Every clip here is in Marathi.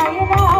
Ayana.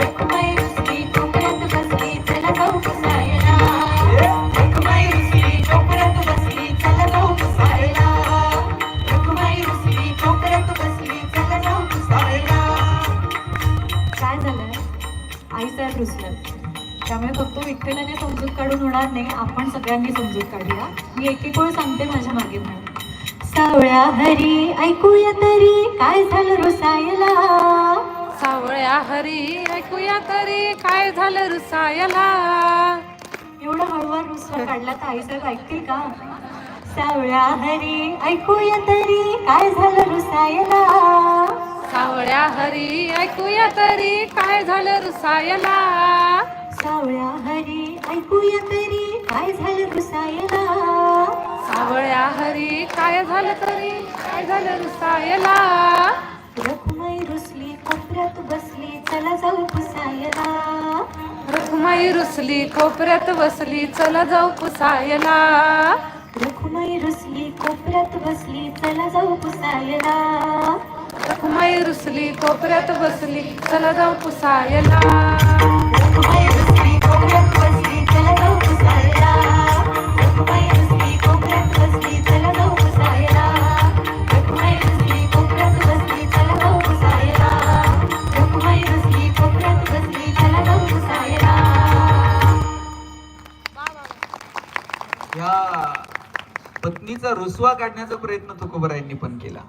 रखुमाई रुसली कोपऱ्यात बसली चला जाऊ पुसायला रखुमाई रुसली कोपऱ्यात बसली चला जाऊ पुसायला रखुमाई रुसली कोपऱ्यात बसली चला जाऊ पुसायला काय झालं आई साहेब रुसलं त्यामुळे फक्त विठ्ठलाने समजूत काढून होणार नाही. आपण सगळ्यांनी समजूत काढूया. मी एक एक वेळ सांगते माझ्या मागे म्हणून सावळ्या हरी ऐकूया तरी काय झालं रुसायला? सावळ्या हरी ऐकूया तरी काय झालं रुसायला? एवढा हळूवार रुसवा काढला तर आईसाहेब ऐकतील का? सावळ्या हरी ऐकूया तरी काय झालं रुसायला? सावळ्या हरी ऐकूया तरी काय झालं रुसायला? सावळ्या हरी ऐकूया तरी काय झालं रुसायला? सावळ्या हरी काय झालं तरी? काय झालं रुसायला? रखुमाई रुसली कोपऱ्यात बसली चला जाऊ पुसायला. रखुमाई रुसली कोपऱ्यात बसली चला जाऊ पुसायला. रखुमाई रुसली कोपऱ्यात बसली चला जाऊ पुसायला. रखुमाई रुसली कोपऱ्यात बसली चला जाऊ पुसायला. या पत्नीचा रुसवा काढण्याचा प्रयत्न तुकोबरायांनी पण केला.